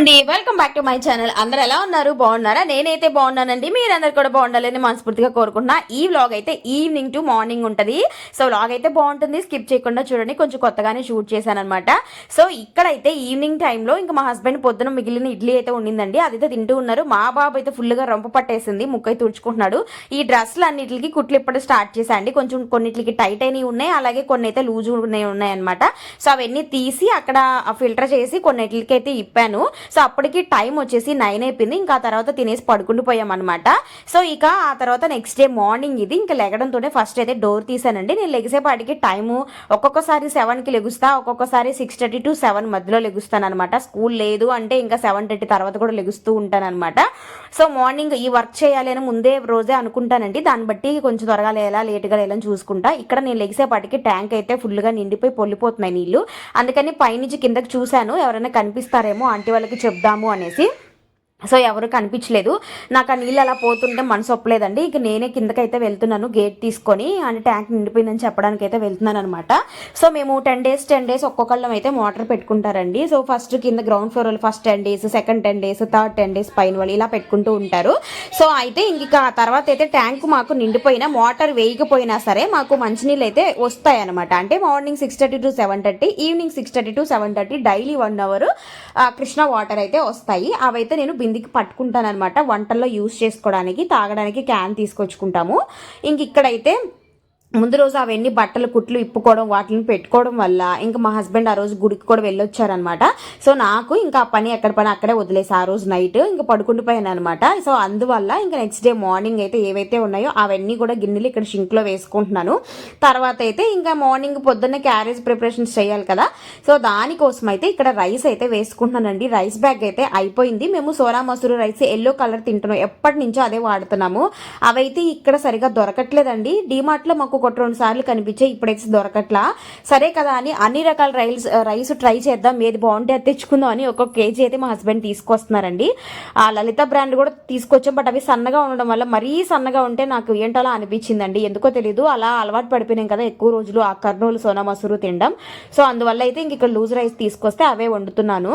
అండి. Welcome back to my channel అందరు ఎలా ఉన్నారు? బాగున్నారా? నేనైతే బాగున్నానండి. మీరందరు కూడా బాగుండాలని మనస్ఫూర్తిగా కోరుకుంటున్నా. ఈ వ్లాగ్ అయితే ఈవినింగ్ టు మార్నింగ్ ఉంటుంది. సో వ్లాగ్ అయితే బాగుంటుంది. స్కిప్ చేయకుండా చూడండి. కొంచెం కొత్తగానే షూట్ చేశాను అనమాట సో ఇక్కడైతే ఈవినింగ్ టైంలో ఇంకా మా హస్బెండ్ పొద్దున మిగిలిన ఇడ్లీ అయితే ఉండిందండి అదైతే తింటూ ఉన్నారు. మా బాబు అయితే ఫుల్గా రొంప పట్టేసింది. ముక్కై తుడుచుకుంటున్నాడు. ఈ డ్రెస్లు అన్నిటికి కుట్లు ఇప్పుడు స్టార్ట్ చేశాండి కొంచెం కొన్నిటికి టైట్ అయినవి ఉన్నాయి. అలాగే కొన్ని అయితే లూజ్ ఉన్నాయి ఉన్నాయన్నమాట సో అవన్నీ తీసి అక్కడ ఫిల్టర్ చేసి కొన్నిటికి అయితే ఇప్పాను. సో అప్పటికి టైం వచ్చేసి నైన్ అయిపోయింది. ఇంకా ఆ తర్వాత తినేసి పడుకుంటూ పోయామన్నమాట. సో ఇక ఆ తర్వాత నెక్స్ట్ డే మార్నింగ్ ఇది. ఇంకా లెగడంతోనే ఫస్ట్ అయితే డోర్ తీసానండి నేను లెగిసేపాటికి టైము ఒక్కొక్కసారి సెవెన్కి లెగుస్తా ఒక్కొక్కసారి సిక్స్ థర్టీ టు సెవెన్ మధ్యలో లెగుస్తాను అనమాట స్కూల్ లేదు అంటే ఇంకా సెవెన్ థర్టీ తర్వాత కూడా లెగుస్తూ ఉంటాను అనమాట సో మార్నింగ్ ఈ వర్క్ చేయాలి అని ముందే రోజే అనుకుంటానండి. దాన్ని బట్టి కొంచెం త్వరగా లేలా లేట్గా లేలని చూసుకుంటా. ఇక్కడ నేను లెగిసేపాటికి ట్యాంక్ అయితే ఫుల్గా నిండిపోయి పొల్లిపోతున్నాయి నీళ్ళు అందుకని పైనుంచి కిందకి చూశాను. ఎవరైనా కనిపిస్తారేమో ఆంటీ వాళ్ళకి చెప్దాము అనేసి సో ఎవరు కనిపించలేదు. నాకు ఆ నీళ్ళు అలా పోతుంటే మనసు ఒప్పలేదండి. ఇక నేనే కిందకైతే వెళ్తున్నాను గేట్ తీసుకొని అంటే ట్యాంక్ నిండిపోయిందని చెప్పడానికి అయితే వెళ్తున్నాను అనమాట సో మేము టెన్ డేస్ టెన్ డేస్ ఒక్కొక్కళ్ళం అయితే మోటార్ పెట్టుకుంటారండి. సో ఫస్ట్ కింద గ్రౌండ్ ఫ్లోర్ వాళ్ళు first ten days second ten days third ten days పైన వాళ్ళు ఇలా పెట్టుకుంటూ ఉంటారు. సో అయితే ఇంక ఆ తర్వాత అయితే ట్యాంక్ మాకు నిండిపోయినా మోటార్ వేయకపోయినా సరే మాకు మంచినీళ్ళు అయితే వస్తాయి అనమాట అంటే morning six thirty to seven thirty evening six thirty to seven thirty daily one hour Krishna water అయితే వస్తాయి. అవైతే నేను కిందికి పట్టుకుంటాను అనమాట వంటల్లో యూస్ చేసుకోవడానికి తాగడానికి క్యాన్ తీసుకొచ్చుకుంటాము. ఇంక ఇక్కడైతే ముందు రోజు అవన్నీ బట్టలు కుట్లు ఇప్పుకోవడం వాటిని పెట్టుకోవడం వల్ల ఇంకా మా హస్బెండ్ ఆ రోజు గుడికి కూడా వెళ్ళొచ్చారనమాట సో నాకు ఇంకా ఆ పని ఎక్కడ పని అక్కడే వదిలేసి ఆ రోజు నైట్ ఇంకా పడుకుండిపోయాను అనమాట సో అందువల్ల ఇంకా నెక్స్ట్ డే మార్నింగ్ అయితే ఏవైతే ఉన్నాయో అవన్నీ కూడా గిన్నెలు ఇక్కడ షింక్లో వేసుకుంటున్నాను. తర్వాత అయితే ఇంకా మార్నింగ్ పొద్దున్న క్యారేజ్ ప్రిపరేషన్స్ చేయాలి కదా. సో దానికోసం అయితే ఇక్కడ రైస్ అయితే వేసుకుంటున్నానండి. రైస్ బ్యాగ్ అయితే అయిపోయింది. మేము Sona Masuri rice yellow colour తింటున్నాం. ఎప్పటి నుంచో అదే వాడుతున్నాము. అవైతే ఇక్కడ సరిగా దొరకట్లేదండి. డిమార్ట్లో మాకు ఒకటి రెండు సార్లు కనిపించాయి ఇప్పుడైతే దొరకట్లా. సరే కదా అని అన్ని రకాల రైస్ రైస్ ట్రై చేద్దాం. ఏది బాగుంటే అది తెచ్చుకుందాం అని ఒక కేజీ అయితే మా హస్బెండ్ తీసుకొస్తున్నారండి. ఆ లలిత బ్రాండ్ కూడా తీసుకొచ్చాం బట్ అవి సన్నగా ఉండడం వల్ల మరీ సన్నగా ఉంటే నాకు ఏంటలా అనిపించిందండి. ఎందుకో తెలీదు. అలా అలవాటు పడిపోయినాం కదా ఎక్కువ రోజులు ఆ కర్నూలు సోనా మసూరు తినడం. సో అందువల్ల అయితే ఇంక ఇక్కడ లూజ్ రైస్ తీసుకొస్తే అవే వండుతున్నాను.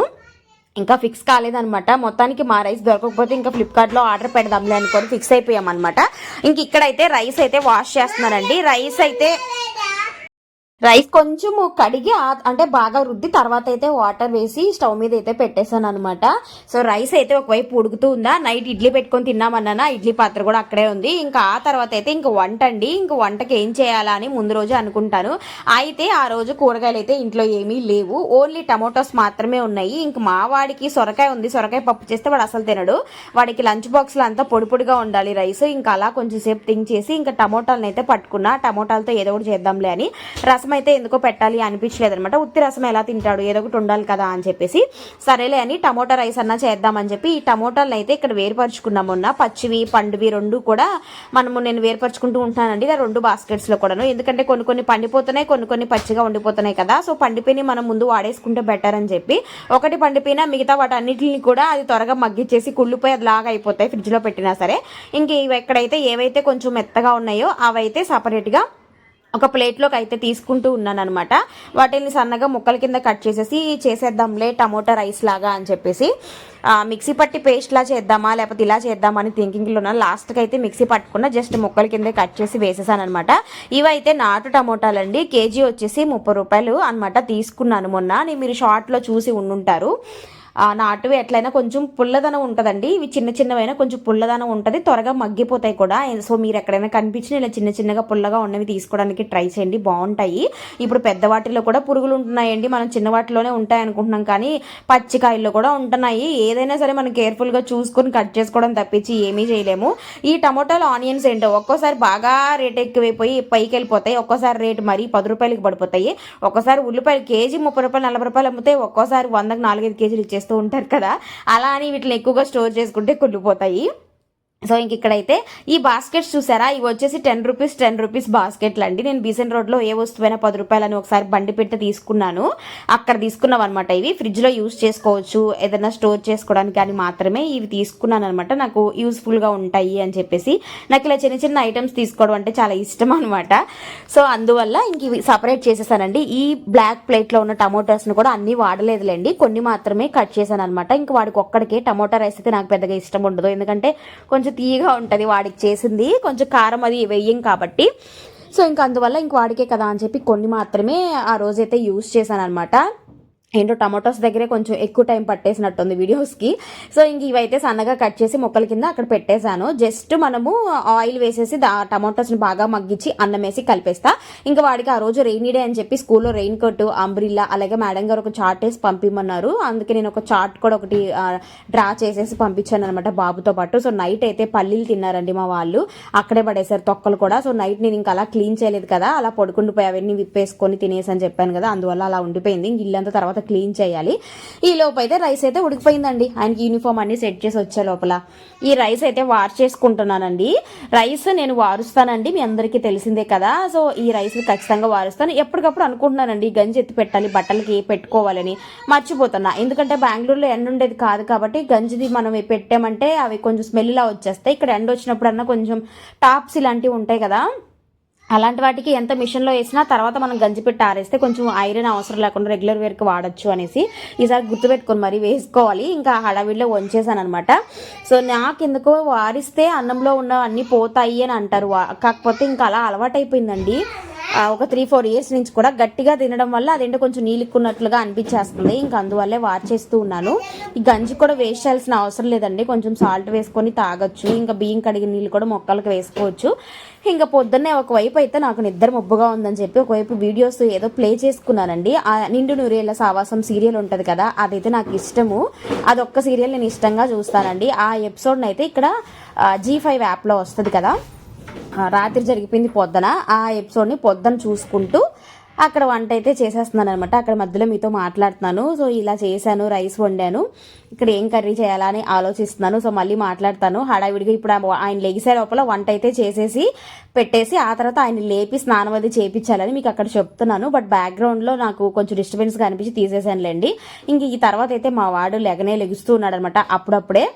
ఇంకా ఫిక్స్ కాలేదనమాట మొత్తానికి మా రైస్ దొరకకపోతే ఇంకా ఫ్లిప్కార్ట్లో ఆర్డర్ పెడదాంలే అనుకొని ఫిక్స్ అయిపోయామన్నమాట. ఇంక ఇక్కడైతే రైస్ అయితే వాష్ చేస్తున్నారండి రైస్ అయితే రైస్ కొంచెము కడిగి అంటే బాగా రుద్ది తర్వాత అయితే వాటర్ వేసి స్టవ్ మీద అయితే పెట్టేశాను అనమాట సో రైస్ అయితే ఒకవైపు ఉడుకుతూ ఉందా? నైట్ ఇడ్లీ పెట్టుకొని తిన్నామన్నా ఇడ్లీ పాత్ర కూడా అక్కడే ఉంది. ఇంకా ఆ తర్వాత అయితే ఇంక వంట అండి. ఇంక వంటకి ఏం చేయాలా అని ముందు రోజు అనుకుంటాను. అయితే ఆ రోజు కూరగాయలు అయితే ఇంట్లో ఏమీ లేవు. ఓన్లీ టమోటోస్ మాత్రమే ఉన్నాయి. ఇంక మా వాడికి సొరకాయ ఉంది. సొరకాయ పప్పు చేస్తే వాడు అసలు తినడు. వాడికి లంచ్ బాక్స్లో అంతా పొడి పొడిగా ఉండాలి రైస్. ఇంకా అలా కొంచెం సేపు థింక్ చేసి ఇంకా టమోటాలను అయితే పట్టుకున్నా. టమోటాలతో ఏదో ఒకటి చేద్దాంలే అని. రసం అయితే ఎందుకో పెట్టాలి అనిపించలేదు అనమాట ఉత్తి రసం ఎలా తింటాడు ఏదో ఒకటి ఉండాలి కదా అని చెప్పేసి సరేలే అని టమోటా రైస్ అన్నా చేద్దామని చెప్పి ఈ టమోటాలను అయితే ఇక్కడ వేరుపరుచుకున్నాం మొన్న. పచ్చివి పండువి రెండు కూడా మనము నేను వేరుపరుచుకుంటూ ఉంటానండి. ఇక రెండు బాస్కెట్స్లో కూడాను. ఎందుకంటే కొన్ని కొన్ని పండిపోతున్నాయి కొన్ని కొన్ని పచ్చిగా ఉండిపోతున్నాయి కదా. సో పండిపోయి మనం ముందు వాడేసుకుంటే బెటర్ అని చెప్పి ఒకటి పండిపోయినా మిగతా వాటి అన్నిటిని కూడా అది త్వరగా మగ్గిచ్చేసి కుళ్ళిపోయి అది లాగా అయిపోతాయి ఫ్రిడ్జ్లో పెట్టినా సరే. ఇంక ఇవి ఎక్కడైతే ఏవైతే కొంచెం మెత్తగా ఉన్నాయో అవైతే సపరేట్గా ఒక ప్లేట్లోకి అయితే తీసుకుంటూ ఉన్నాను అనమాట వాటిని సన్నగా ముక్కల కింద కట్ చేసేసి చేసేద్దాంలే టమోటా రైస్ లాగా అని చెప్పేసి మిక్సీ పట్టి పేస్ట్లా చేద్దామా లేకపోతే ఇలా చేద్దామా అని థింకింగ్లో ఉన్నాను లాస్ట్కి అయితే మిక్సీ పట్టుకున్న జస్ట్ ముక్కల కింద కట్ చేసి వేసేసాను అనమాట ఇవైతే నాటు టమోటాలండి. కేజీ వచ్చేసి ముప్పై రూపాయలు అనమాట తీసుకున్నాను మొన్న. నేను మీరు షార్ట్లో చూసి ఉండుంటారు. నాటువి ఎట్లయినా కొంచెం పుల్లదనం ఉంటుందండి. ఇవి చిన్న చిన్నవైనా కొంచెం పుల్లదనం ఉంటుంది. త్వరగా మగ్గిపోతాయి కూడా. సో మీరు ఎక్కడైనా కనిపించిన ఇలా చిన్న చిన్నగా పుల్లగా ఉన్నవి తీసుకోవడానికి ట్రై చేయండి. బాగుంటాయి. ఇప్పుడు పెద్ద వాటిలో కూడా పురుగులు ఉంటున్నాయండి. మనం చిన్న వాటిలోనే ఉంటాయి అనుకుంటున్నాం కానీ పచ్చికాయల్లో కూడా ఉంటున్నాయి. ఏదైనా సరే మనం కేర్ఫుల్గా చూసుకొని కట్ చేసుకోవడం తప్పించి ఏమీ చేయలేము. ఈ టమోటాలు ఆనియన్స్ ఏంటో ఒక్కోసారి బాగా రేట్ ఎక్కువైపోయి పైకి వెళ్ళిపోతాయి. ఒక్కోసారి రేట్ మరీ పది రూపాయలకి పడిపోతాయి. ఒక్కోసారి ఉల్లిపాయలు కేజీ ముప్పై రూపాయలు నలభై రూపాయలు అమ్మితే ఒక్కోసారి వందకు నాలుగైదు కేజీలు చేస్తూ ఉంటారు కదా. అలా అని వీటిని ఎక్కువగా స్టోర్ చేసుకుంటే కుళ్ళిపోతాయి. సో ఇంక ఇక్కడైతే ఈ బాస్కెట్స్ చూసారా? ఇవి వచ్చేసి టెన్ రూపీస్ టెన్ రూపీస్ బాస్కెట్లు అండి నేను బీసెన్ రోడ్లో ఏ వస్తువైనా పది రూపాయలని ఒకసారి బండి పెట్టి తీసుకున్నాను. అక్కడ తీసుకున్నాం అనమాట ఇవి. ఫ్రిడ్జ్లో యూస్ చేసుకోవచ్చు. ఏదైనా స్టోర్ చేసుకోవడానికి కానీ మాత్రమే ఇవి తీసుకున్నాను అనమాట నాకు యూస్ఫుల్గా ఉంటాయి అని చెప్పేసి. నాకు ఇలా చిన్న చిన్న ఐటమ్స్ తీసుకోవడం అంటే చాలా ఇష్టం అనమాట సో అందువల్ల ఇంక ఇవి సపరేట్ చేసేసానండి. ఈ బ్లాక్ ప్లేట్లో ఉన్న టమోటాస్ని కూడా అన్నీ వాడలేదులేండి. కొన్ని మాత్రమే కట్ చేశాను అనమాట ఇంక వాడికి ఒక్కడికే టమోటా రైస్ అయితే నాకు పెద్దగా ఇష్టం ఉండదు. ఎందుకంటే కొంచెం కొంచెం తీయగా ఉంటుంది వాడికి చేసింది. కొంచెం కారం అది వెయ్యం కాబట్టి. సో ఇంకా అందువల్ల ఇంక వాడికే కదా అని చెప్పి కొన్ని మాత్రమే ఆ రోజైతే యూస్ చేశాను అనమాట ఏంటో టమాటోస్ దగ్గరే కొంచెం ఎక్కువ టైం పట్టేసినట్టుంది వీడియోస్కి. సో ఇంక ఇవైతే సన్నగా కట్ చేసి మొక్కల కింద అక్కడ పెట్టేశాను. జస్ట్ మనము ఆయిల్ వేసేసి దా టమాటోస్ని బాగా మగ్గించి అన్నం వేసి కలిపేస్తా. ఇంకా వాడికి ఆ రోజు రెయినీ డే అని చెప్పి స్కూల్లో రెయిన్ కోట్ అంబ్రిల్లా అలాగే మేడం గారు ఒక చార్ట్ వేసి పంపిమన్నారు. అందుకే నేను ఒక చార్ట్ కూడా ఒకటి డ్రా చేసేసి పంపించాను అనమాట బాబుతో పాటు. సో నైట్ అయితే పల్లీలు తిన్నారండి మా వాళ్ళు. అక్కడే పడేశారు తొక్కలు కూడా. సో నైట్ నేను ఇంకా అలా క్లీన్ చేయలేదు కదా. అలా పడుకుండిపోయి అవన్నీ విప్పేసుకొని తినేసి అని చెప్పాను కదా. అందువల్ల అలా ఉండిపోయింది. ఇంక ఇల్లంతా తర్వాత క్లీన్ చేయాలి. ఈ లోపు అయితే రైస్ అయితే ఉడికిపోయిందండి. ఆయనకి యూనిఫామ్ అన్ని సెట్ చేసి వచ్చే లోపల. ఈ రైస్ అయితే వాష్ చేసుకుంటున్నానండి. రైస్ నేను వారుస్తానండి మీ అందరికీ తెలిసిందే కదా. సో ఈ రైస్ ఖచ్చితంగా వారుస్తాను. ఎప్పటికప్పుడు అనుకుంటున్నానండి గంజి ఎత్తి పెట్టాలి బట్టలకి పెట్టుకోవాలని. మర్చిపోతున్నా. ఎందుకంటే బెంగళూరులో ఎండ ఉండేది కాదు కాబట్టి గంజిది మనం పెట్టామంటే అవి కొంచెం స్మెల్లా వచ్చేస్తాయి. ఇక్కడ ఎండ వచ్చినప్పుడన్నా కొంచెం టాప్స్ ఇలాంటివి ఉంటాయి కదా. అలాంటి వాటికి ఎంత మిషన్లో వేసినా తర్వాత మనం గంజి పెట్టి ఆరేస్తే కొంచెం ఐరన్ అవసరం లేకుండా రెగ్యులర్ వేర్కి వాడచ్చు అనేసి ఈసారి గుర్తుపెట్టుకొని మరి వేసుకోవాలి. ఇంకా హడావిడిలో వంచేసాను అనమాట సో నాకు ఎందుకో వారిస్తే అన్నంలో ఉన్న అన్నీ పోతాయి అని అంటారు. వా- కాకపోతే ఇంకా అలా అలవాటైపోయిందండి. ఒక త్రీ ఫోర్ ఇయర్స్ నుంచి కూడా గట్టిగా తినడం వల్ల అదేంటో కొంచెం నీళ్ళుక్కున్నట్లుగా అనిపించేస్తుంది. ఇంకా అందువల్లే వార్చేస్తూ ఉన్నాను. ఈ గంజి కూడా వేస్ట్ చేయాల్సిన అవసరం లేదండి. కొంచెం సాల్ట్ వేసుకొని తాగొచ్చు. ఇంకా బియ్యం కడిగిన నీళ్ళు కూడా మొక్కలకు వేసుకోవచ్చు. ఇంకా పొద్దున్నే ఒకవైపు అయితే నాకు నిద్ర మబ్బుగా ఉందని చెప్పి ఒకవైపు వీడియోస్ ఏదో ప్లే చేసుకున్నానండి. ఆ నిండు నూరేళ్ళ సావాసం సీరియల్ ఉంటుంది కదా అదైతే నాకు ఇష్టము. అదొక్క సీరియల్ నేను ఇష్టంగా చూస్తానండి. ఆ ఎపిసోడ్ని అయితే ఇక్కడ జీ ఫైవ్ యాప్లో వస్తుంది కదా. రాత్రి జరిగిపోయింది పొద్దున. ఆ ఎపిసోడ్ని పొద్దున చూసుకుంటూ అక్కడ వంట అయితే చేసేస్తున్నాను అనమాట అక్కడ మధ్యలో మీతో మాట్లాడుతున్నాను. సో ఇలా చేశాను రైస్ వండాను. ఇక్కడ ఏం కర్రీ చేయాలా అని ఆలోచిస్తున్నాను. సో మళ్ళీ మాట్లాడతాను. హడావిడిగా ఇప్పుడు ఆయన లెగిసే లోపల వంట అయితే చేసేసి పెట్టేసి ఆ తర్వాత ఆయన లేపి స్నానం అది చేపించాలని మీకు అక్కడ చెప్తున్నాను. బట్ బ్యాక్గ్రౌండ్లో నాకు కొంచెం డిస్టర్బెన్స్ కనిపించి తీసేసానులేండి. ఇంక ఈ తర్వాత అయితే మా వాడు లెగనే లెగుస్తూ ఉన్నాడు అనమాట అప్పుడప్పుడే.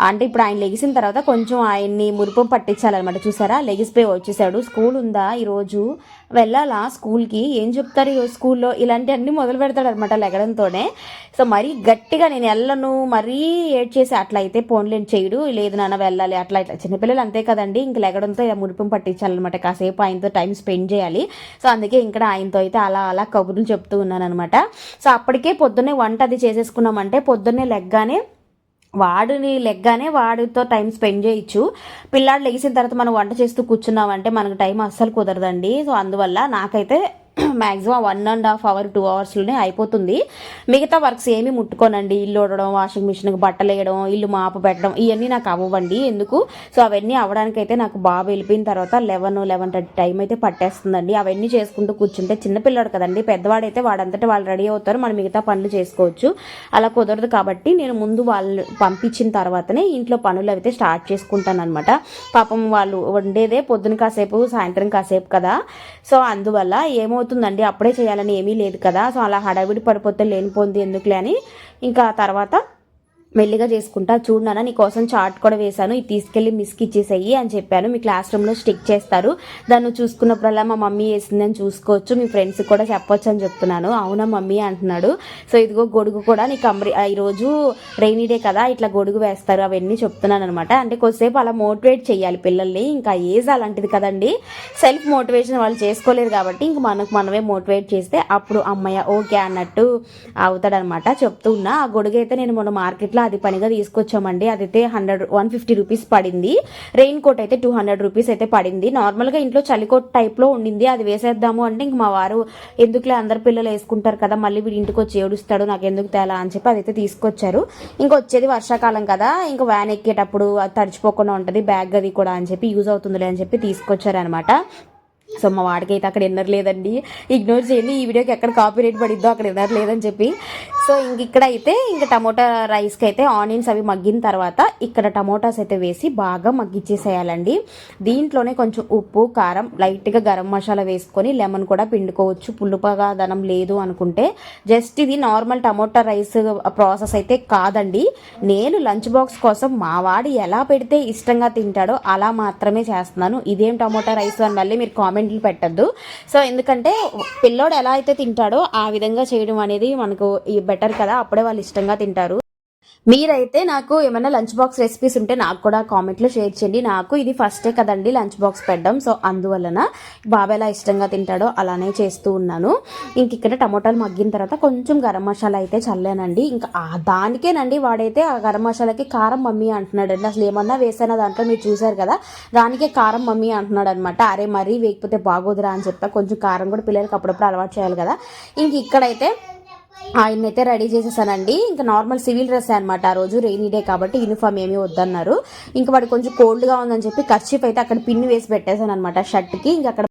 అంటే ఇప్పుడు ఆయన లెగిసిన తర్వాత కొంచెం ఆయన్ని మురుపు పట్టించాలన్నమాట. చూసారా? లెగిసిపోయి వచ్చేసాడు. స్కూల్ ఉందా ఈరోజు? వెళ్ళాలా స్కూల్కి? ఏం చెప్తారు ఈరోజు స్కూల్లో? ఇలాంటివన్నీ మొదలు పెడతాడు అనమాట లెగడంతోనే. సో మరీ గట్టిగా నేను వెళ్ళను మరీ ఏడ్ చేసి అట్లా అయితే ఫోన్లేని చేయడు లేదు నాన్న వెళ్ళాలి అట్లా ఇట్లా. చిన్నపిల్లలు అంతే కదండి ఇంక లెగడంతో ఇలా మురిపం పట్టించాలన్నమాట. కాసేపు ఆయనతో టైం స్పెండ్ చేయాలి. సో అందుకే ఇంకా ఆయనతో అయితే అలా అలా కబుర్లు చెప్తూ ఉన్నాను అనమాట సో అప్పటికే పొద్దున్నే వంట అది చేసేసుకున్నామంటే పొద్దున్నే లెగ్గానే వాడిని లెగ్గానే వాడితో టైం స్పెండ్ చేయొచ్చు. పిల్లాడు లెగిసిన తర్వాత మనం వంట చేస్తూ కూర్చున్నామంటే మనకు టైం అస్సలు కుదరదండి. సో అందువల్ల నాకైతే maximum one and half hour two అవర్స్లోనే అయిపోతుంది. మిగతా వర్క్స్ ఏమి ముట్టుకోనండి. ఇల్లు వడడం వాషింగ్ మిషన్కి బట్టలు వేయడం ఇల్లు మాపు పెట్టడం ఇవన్నీ నాకు అవ్వండి ఎందుకు? సో అవన్నీ అవ్వడానికైతే నాకు బాబు వెళ్ళిపోయిన తర్వాత లెవెన్ లెవెన్ థర్టీ టైం అయితే పట్టేస్తుందండి. అవన్నీ చేసుకుంటూ కూర్చుంటే చిన్నపిల్లడు కదండి. పెద్దవాడైతే వాడంతటా వాళ్ళు రెడీ అవుతారు. మనం మిగతా పనులు చేసుకోవచ్చు. అలా కుదరదు కాబట్టి నేను ముందు వాళ్ళు పంపించిన తర్వాతనే ఇంట్లో పనులు అయితే స్టార్ట్ చేసుకుంటాను అనమాట పాపం వాళ్ళు వండేదే పొద్దున కాసేపు సాయంత్రం కాసేపు కదా. సో అందువల్ల ఏమవుతుందండి అప్పుడే చేయాలని ఏమీ లేదు కదా. సో అలా హడావిడి పడిపోతే లేనిపోంది ఎందుకులే అని. ఇంకా తర్వాత మెల్లిగా చేసుకుంటా చూడనా నీ కోసం చార్ట్ కూడా వేశాను. ఇది తీసుకెళ్ళి మిస్కి ఇచ్చేసేయి అని చెప్పాను. మీ క్లాస్ రూమ్లో స్టిక్ చేస్తారు. దాన్ని చూసుకున్నప్పుడల్లా మా మమ్మీ వేసిందని చూసుకోవచ్చు. మీ ఫ్రెండ్స్ కూడా చెప్పొచ్చు అని చెప్తున్నాను. అవునా మమ్మీ అంటున్నాడు. సో ఇదిగో గొడుగు కూడా నీకు అమ్రి ఈరోజు రెయినీ డే కదా ఇట్లా గొడుగు వేస్తారు. అవన్నీ చెప్తున్నాను అనమాట అంటే కొద్దిసేపు అలా మోటివేట్ చేయాలి పిల్లల్ని. ఇంకా ఏజ్ అలాంటిది కదండి. సెల్ఫ్ మోటివేషన్ వాళ్ళు చేసుకోలేరు కాబట్టి ఇంక మనకు మనమే మోటివేట్ చేస్తే అప్పుడు అమ్మయ్య ఓకే అన్నట్టు అవుతాడనమాట చెప్తున్నా ఆ గొడుగు అయితే నేను మొన్న మార్కెట్లో అది పనిగా తీసుకొచ్చామండి. అదైతే హండ్రెడ్ వన్ ఫిఫ్టీ రూపీస్ పడింది. రెయిన్ కోట్ అయితే టూ హండ్రెడ్ రూపీస్ అయితే పడింది. నార్మల్గా ఇంట్లో చలికోట్ టైప్లో ఉండింది. అది వేసేద్దాము అంటే ఇంక మా వారు ఎందుకులే అందరు పిల్లలు వేసుకుంటారు కదా మళ్ళీ వీడి ఇంటికి వచ్చి ఏడుస్తాడు నాకు ఎందుకు తేలా అని చెప్పి అదైతే తీసుకొచ్చారు. ఇంకా వచ్చేది వర్షాకాలం కదా ఇంకా వ్యాన్ ఎక్కేటప్పుడు అది తడిచిపోకుండా ఉంటుంది బ్యాగ్ అది కూడా అని చెప్పి యూజ్ అవుతుందిలే అని చెప్పి తీసుకొచ్చారనమాట సో మా వాడికి అయితే అక్కడ ఇన్నర్ లేదండి. ఇగ్నోర్ చేయండి ఈ వీడియోకి ఎక్కడ కాపీ రేట్ పడిద్దో అక్కడ ఇన్నర్ లేదని చెప్పి. సో ఇంక ఇక్కడ అయితే ఇంకా టమోటా రైస్కి అయితే ఆనియన్స్ అవి మగ్గిన తర్వాత ఇక్కడ టమోటాస్ అయితే వేసి బాగా మగ్గిచ్చేసేయాలండి. దీంట్లోనే కొంచెం ఉప్పు కారం లైట్గా గరం మసాలా వేసుకొని లెమన్ కూడా పిండుకోవచ్చు. పుల్లుపగా దనం లేదు అనుకుంటే. జస్ట్ ఇది నార్మల్ టమోటా రైస్ ప్రాసెస్ అయితే కాదండి. నేను లంచ్ బాక్స్ కోసం మా వాడు ఎలా పెడితే ఇష్టంగా తింటాడో అలా మాత్రమే చేస్తున్నాను. ఇదేం టమోటా రైస్ అని మళ్ళీ మీరు కామెంట్లు పెట్టద్దు. సో ఎందుకంటే పిల్లోడు ఎలా అయితే తింటాడో ఆ విధంగా చేయడం అనేది మనకు బెటర్ కదా. అప్పుడే వాళ్ళు ఇష్టంగా తింటారు. మీరైతే నాకు ఏమైనా లంచ్ బాక్స్ రెసిపీస్ ఉంటే నాకు కూడా కామెంట్లో షేర్ చేయండి. నాకు ఇది ఫస్టే కదండి లంచ్ బాక్స్ పెట్టడం. సో అందువలన బాబా ఎలా ఇష్టంగా తింటాడో అలానే చేస్తూ ఉన్నాను. ఇంక ఇక్కడ టమోటాలు మగ్గిన తర్వాత కొంచెం గరం మసాలా అయితే చల్లానండి. ఇంకా దానికేనండి వాడైతే ఆ గరం మసాలాకి కారం మమ్మీ అంటున్నాడండి. అసలు ఏమన్నా వేసానా దాంట్లో మీరు చూసారు కదా దానికే కారం మమ్మీ అంటున్నాడు అనమాట అరే మరీ వేయకపోతే బాగోదురా అని చెప్పా కొంచెం కారం కూడా పిల్లలకి అప్పుడప్పుడు అలవాటు చేయాలి కదా. ఇంక ఇక్కడైతే ఆయన అయితే రెడీ చేసేసానండి. ఇంకా నార్మల్ సివిల్ డ్రెస్ అనమాట ఆ రోజు రెయినీ డే కాబట్టి యూనిఫామ్ ఏమీ వద్దన్నారు. ఇంకా వాడు కొంచెం కోల్డ్గా ఉందని చెప్పి కర్చీఫ్ అయితే అక్కడ పిన్ వేసి పెట్టేశాను అనమాట షర్ట్కి. ఇంకా అక్కడ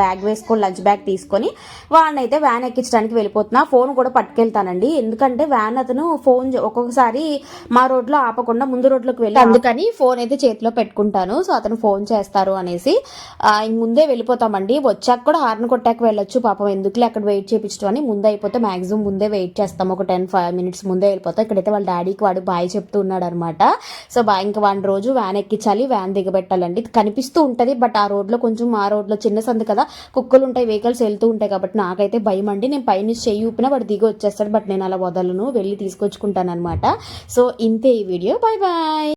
బ్యాగ్ వేసుకొని లంచ్ బ్యాగ్ తీసుకొని వాడిని అయితే వ్యాన్ ఎక్కించడానికి వెళ్ళిపోతున్నా. ఫోన్ కూడా పట్టుకెళ్తానండి. ఎందుకంటే వ్యాన్ అతను ఫోన్ ఒక్కొక్కసారి మా రోడ్లో ఆపకుండా ముందు రోడ్లోకి వెళ్ళి అందుకని ఫోన్ అయితే చేతిలో పెట్టుకుంటాను. సో అతను ఫోన్ చేస్తారు అనేసి ముందే వెళ్ళిపోతామండి. వచ్చాక కూడా హార్న్ కొట్టాక వెళ్ళొచ్చు. పాపం ఎందుకులే అక్కడ వెయిట్ చేయించడం అని ముందే అయిపోతే మాక్సిమం ముందే వెయిట్ చేస్తాం. ఒక టెన్ ఫైవ్ మినిట్స్ ముందే వెళ్ళిపోతాం. ఇక్కడైతే వాళ్ళ డాడీకి వాడు బాయ్ చెప్తూ ఉన్నాడు అనమాట సో బా ఇంకా వాడిని రోజు వ్యాన్ ఎక్కించాలి వ్యాన్ దిగబెట్టాలండి. కనిపిస్తూ ఉంటుంది బట్ ఆ రోడ్లో కొంచెం ఆ రోడ్లో చిన్న సందు కదా కుక్కలు ఉంటాయి వెహికల్స్ వెళ్తూ ఉంటాయి కాబట్టి నాకైతే భయం అండి. నేను పైన చేయి ఊపినా వాడు దిగి వచ్చేస్తాడు బట్ నేను అలా వదలను వెళ్ళి తీసుకొచ్చుకుంటాను అనమాట సో ఇంతే ఈ వీడియో. Bye bye